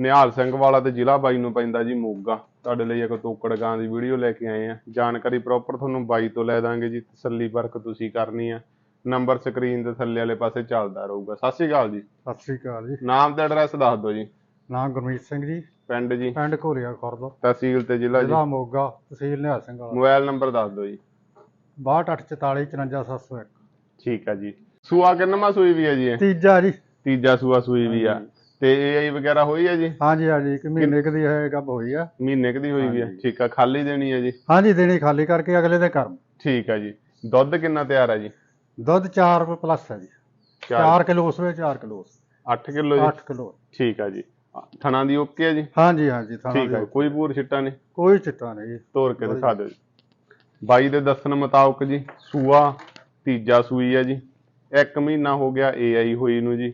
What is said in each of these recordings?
ਨਿਹਾਲ ਸਿੰਘ ਵਾਲਾ ਤੇ ਜ਼ਿਲ੍ਹਾ ਬਾਈ ਨੂੰ ਪੈਂਦਾ ਜੀ ਮੋਗਾ। ਤੁਹਾਡੇ ਲਈ ਇੱਕ ਤੋਕੜ ਗਾਂ ਦੀ ਵੀਡੀਓ ਲੈ ਕੇ ਆਏ ਆ। ਜਾਣਕਾਰੀ ਪ੍ਰੋਪਰ ਤੁਹਾਨੂੰ ਬਾਈ ਤੋਂ ਲੈ ਦਾਂਗੇ ਜੀ। ਤਸੱਲੀ ਪਰਖ ਤੁਸੀਂ ਕਰਨੀ ਆ। ਨੰਬਰ ਸਕਰੀਨ ਦੇ ਥੱਲੇ ਵਾਲੇ ਪਾਸੇ ਚੱਲਦਾ ਰਹੂਗਾ। ਸਤਿ ਸ਼੍ਰੀ ਅਕਾਲ ਜੀ। ਸਤਿ ਸ੍ਰੀ ਅਕਾਲ ਜੀ। ਨਾਮ ਤੇ ਐਡਰੈਸ ਦੱਸ ਦਿਓ ਜੀ। ਨਾਮ ਗੁਰਮੀਤ ਸਿੰਘ ਜੀ। ਪਿੰਡ ਜੀ। ਪਿੰਡ ਘੋਰੀਆ ਖੁਰਦ। ਤਹਿਸੀਲ ਤੇ ਜ਼ਿਲ੍ਹਾ ਜੀ। ਜ਼ਿਲ੍ਹਾ ਮੋਗਾ ਤਹਿਸੀਲ ਨਿਹਾਲ ਸਿੰਘ ਵਾਲਾ। ਮੋਬਾਈਲ ਨੰਬਰ ਦੱਸ ਦਿਓ ਜੀ। 6244 54701 ਠੀਕ ਆ ਜੀ। ਸੂਆ ਕਿੰਨਵਾਂ ਸੂਈ ਵੀ ਹੈ ਜੀ ਤੀਜਾ ਜੀ। ਤੀਜਾ ਸੂਆ ਸੂਈ ਵੀ ਆ। ਤੇ ਏਆਈ ਵਗੈਰਾ ਹੋਈ ਹੈ ਜੀ? ਹਾਂਜੀ ਹਾਂਜੀ ਇੱਕ ਮਹੀਨੇ ਕੁ ਦੀ ਹੈ ਗੱਬ ਹੋਈ ਆ। ਮਹੀਨੇ ਕੁ ਦੀ ਹੋਈ ਵੀ ਆ। ਹਾਂਜੀ। ਠੀਕ ਆ ਖਾਲੀ ਦੇਣੀ ਹੈ ਜੀ? ਹਾਂਜੀ ਦੇਣੀ ਖਾਲੀ ਕਰਕੇ ਅਗਲੇ ਦੇ ਕਰਮ। ਠੀਕ ਆ ਜੀ। ਦੁੱਧ ਕਿੰਨਾ ਤਿਆਰ ਹੈ ਜੀ? ਦੁੱਧ 4 ਰੁਪਏ ਪਲੱਸ ਹੈ ਜੀ। 4 ਕਿਲੋ ਉਸ ਵਿੱਚ 4 ਕਿਲੋ 8 ਕਿਲੋ ਜੀ? 8 ਕਿਲੋ। ਠੀਕ ਆ ਜੀ। ਥਣਾ ਦੀ ਓਕੇ ਹੈ ਜੀ? ਹਾਂਜੀ ਹਾਂਜੀ ਥਾਣਾ ਠੀਕ ਆ ਦੀ ਕੋਈ ਪੂਰ ਛਿੱਟਾ ਨਹੀਂ? ਕੋਈ ਚਿੱਟਾ ਨਹੀਂ ਜੀ। ਤੋੜ ਕੇ ਦਿਖਾ ਦਿਓ ਜੀ। ਬਾਈ ਦੇ ਦੱਸਣ ਮੁਤਾਬਕ ਜੀ ਸੂਆ ਤੀਜਾ ਸੂਈ ਹੈ ਜੀ। ਇੱਕ ਮਹੀਨਾ ਹੋ ਗਿਆ ਏਆਈ ਹੋਈ ਨੂੰ ਜੀ।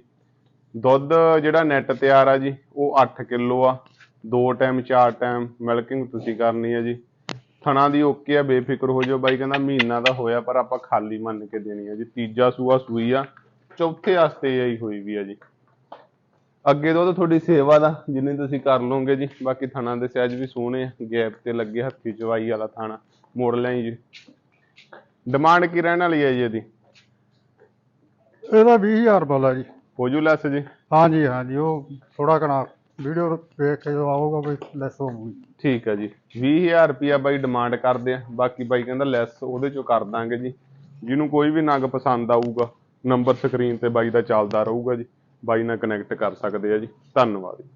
ਦੁੱਧ ਜਿਹੜਾ ਨੈਟ ਤਿਆਰ ਆ ਜੀ, ਉਹ 8 ਕਿਲੋ ਆ। ਦੋ ਟਾਈਮ ਚਾਰ ਟਾਈਮ ਮਿਲਕਿੰਗ ਤੁਸੀਂ ਕਰਨੀ ਹੈ ਜੀ। ਥਣਾ ਦੀ ਓਕੇ ਆ, ਬੇਫਿਕਰ ਹੋ ਜਾਓ ਬਾਈ, ਕਹਿੰਦਾ ਮਹੀਨਾ ਦਾ ਹੋਇਆ, ਪਰ ਆਪਾਂ ਖਾਲੀ ਮੰਨ ਕੇ ਦੇਣੀ ਆ ਜੀ। ਤੀਜਾ ਸੂਆ ਸੂਈ ਆ, ਚੌਥੇ ਵਾਸਤੇ ਏਆਈ ਹੋਈ ਵੀ ਆ ਜੀ। ਅੱਗੇ ਤੋਂ ਤੁਹਾਡੀ ਸੇਵਾ ਦਾ, ਜਿੰਨੀ ਤੁਸੀਂ ਕਰ ਲਓਗੇ ਜੀ। ਬਾਕੀ ਥਣਾ ਦੇ ਸਹਿਜ ਵੀ ਸੋਹਣੇ ਆ, ਗੈਪ ਤੇ ਲੱਗੇ ਹੱਥੀ ਚਵਾਈ ਵਾਲਾ ਥਾਣਾ, ਮੋੜ ਲਿਆਈ ਜੀ। ਡਿਮਾਂਡ ਕੀ ਰਹਿਣ ਵਾਲੀ ਹੈ ਜੀ ਇਹਦੀ? ਇਹਦਾ 20000 ਵਾਲਾ ਜੀ। ਹੋ ਜੂ ਲੈਸ ਜੀ? ਹਾਂਜੀ ਹਾਂਜੀ ਉਹ ਥੋੜਾ ਕਣਾ ਵੀਡੀਓ ਵੇਖ ਕੇ ਜਦੋਂ ਆਊਗਾ ਕੋਈ ਲੈਸ ਹੋਊਗੀ। ਠੀਕ ਹੈ ਜੀ। 20000 ਰੁਪਿਆ ਬਾਈ ਡਿਮਾਂਡ ਕਰਦੇ ਆ ਬਾਕੀ ਬਾਈ ਕਹਿੰਦਾ ਲੈਸ ਉਹਦੇ ਚੋਂ ਕਰ ਦਾਂਗੇ ਜੀ। ਜਿਹਨੂੰ ਕੋਈ ਵੀ ਨਗ ਪਸੰਦ ਆਊਗਾ ਨੰਬਰ ਸਕਰੀਨ ਤੇ ਬਾਈ ਦਾ ਚੱਲਦਾ ਰਹੂਗਾ ਜੀ। ਬਾਈ ਨਾਲ ਕਨੈਕਟ ਕਰ ਸਕਦੇ ਆ ਜੀ। ਧੰਨਵਾਦ ਜੀ।